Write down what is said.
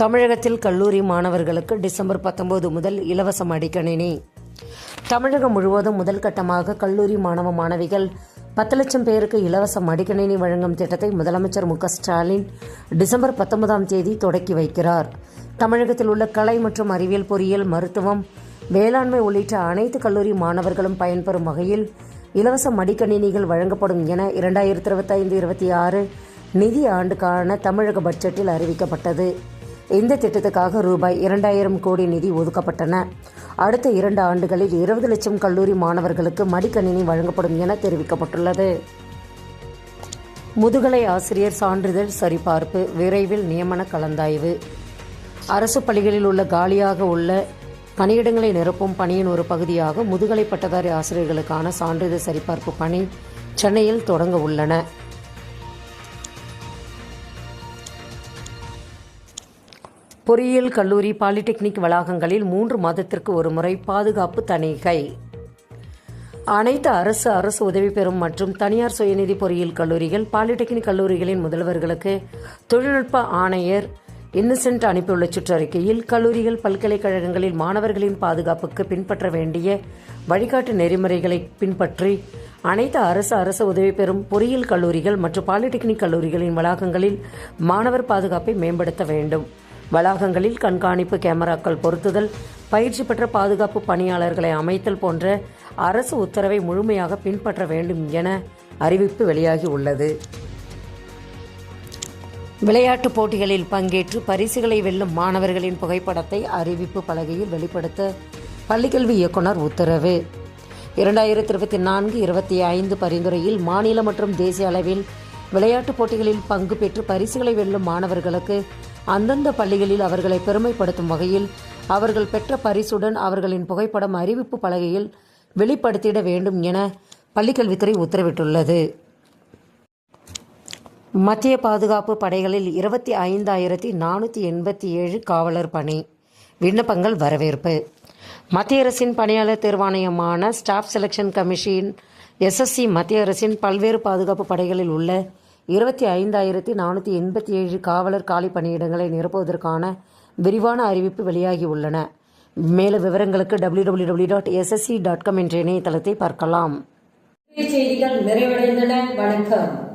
தமிழகத்தில் கல்லூரி மாணவர்களுக்கு டிசம்பர் பத்தொன்பது முதல் இலவச மடிக்கணினி தமிழகம் முழுவதும் முதல் கட்டமாக கல்லூரி மாணவ மாணவிகள் பத்து லட்சம் பேருக்கு இலவச மடிக்கணினி வழங்கும் திட்டத்தை முதலமைச்சர் மு ஸ்டாலின் டிசம்பர் பத்தொன்பதாம் தேதி தொடக்கி வைக்கிறார். தமிழகத்தில் உள்ள கலை மற்றும் அறிவியல் பொறியியல் மருத்துவம் வேளாண்மை உள்ளிட்ட அனைத்து கல்லூரி மாணவர்களும் பயன்பெறும் வகையில் இலவச மடிக்கணினிகள் வழங்கப்படும் என இரண்டாயிரத்தி இருபத்தைந்து இருபத்தி ஆறு நிதி ஆண்டுக்கான தமிழக பட்ஜெட்டில் அறிவிக்கப்பட்டது. இந்த திட்டத்துக்காக ரூபாய் இரண்டாயிரம் கோடி நிதி ஒதுக்கப்பட்டன. அடுத்த இரண்டு ஆண்டுகளில் இருபது லட்சம் கல்லூரி மாணவர்களுக்கு மடிக்கணினி வழங்கப்படும் என தெரிவிக்கப்பட்டுள்ளது. முதுகலை ஆசிரியர் சான்றிதழ் சரிபார்ப்பு விரைவில் நியமன கலந்தாய்வு. அரசு பள்ளிகளில் உள்ள காலியாக உள்ள பணியிடங்களை நிரப்பும் பணியின் ஒரு பகுதியாக முதுகலை பட்டதாரி ஆசிரியர்களுக்கான சான்றிதழ் சரிபார்ப்பு பணி சென்னையில் தொடங்க உள்ளன. பொறியியல் கல்லூரி பாலிடெக்னிக் வளாகங்களில் மூன்று மாதத்திற்கு ஒருமுறை பாதுகாப்பு தணிகை அனைத்து அரசு அரசு உதவி பெறும் மற்றும் தனியார் சுயநிதி பொறியியல் கல்லூரிகள் பாலிடெக்னிக் கல்லூரிகளின் முதல்வர்களுக்கு தொழில்நுட்ப ஆணையர் இன்னசென்ட் அனுப்பியுள்ள சுற்றறிக்கையில் கல்லூரிகள் பல்கலைக்கழகங்களில் மாணவர்களின் பாதுகாப்புக்கு பின்பற்ற வேண்டிய வழிகாட்டு நெறிமுறைகளை பின்பற்றி அனைத்து அரசு அரசு உதவி பெறும் பொறியியல் கல்லூரிகள் மற்றும் பாலிடெக்னிக் கல்லூரிகளின் வளாகங்களில் மாணவர் பாதுகாப்பை மேம்படுத்த வேண்டும். வளாகங்களில் கண்காணிப்பு கேமராக்கள் பொருத்துதல் பயிற்சி பெற்ற பாதுகாப்பு பணியாளர்களை அமைத்தல் போன்ற அரசு உத்தரவை முழுமையாக பின்பற்ற வேண்டும் என அறிவிப்பு வெளியாகி உள்ளது. விளையாட்டுப் போட்டிகளில் பங்கேற்று பரிசுகளை வெல்லும் மாணவர்களின் புகைப்படத்தை அறிவிப்பு பலகையில் வெளிப்படுத்த பள்ளிக்கல்வி இயக்குனர் உத்தரவு. இரண்டாயிரத்தி இருபத்தி நான்கு இருபத்தி ஐந்து பரிந்துரையில் மாநில மற்றும் தேசிய அளவில் விளையாட்டுப் போட்டிகளில் பங்கு பெற்று பரிசுகளை வெல்லும் மாணவர்களுக்கு அந்தந்த பள்ளிகளில் அவர்களை பெருமைப்படுத்தும் வகையில் அவர்கள் பெற்ற பரிசுடன் அவர்களின் புகைப்படம் அறிவிப்பு பலகையில் வெளிப்படுத்திட வேண்டும் என பள்ளிக்கல்வித்துறை உத்தரவிட்டுள்ளது. மத்திய பாதுகாப்பு படைகளில் இருபத்தி ஐந்தாயிரத்தி நானூற்றி எண்பத்தி ஏழு காவலர் பணி. விண்ணப்பங்கள் வரவேற்பு. மத்திய அரசின் பணியாளர் தேர்வாணையமான ஸ்டாஃப் செலெக்ஷன் கமிஷன் எஸ்எஸ்சி மத்திய அரசின் பல்வேறு பாதுகாப்பு படைகளில் உள்ள இருபத்தி ஐந்தாயிரத்தி நானூற்றி எண்பத்தி ஏழு காவலர் காலி பணியிடங்களை நிரப்புவதற்கான விரிவான அறிவிப்பு வெளியாகி உள்ளன மேலும் விவரங்களுக்கு W W W dot SSC dot com என்ற இணையதளத்தை பார்க்கலாம். செய்திகள் நிறைவடைந்தன. வணக்கம்.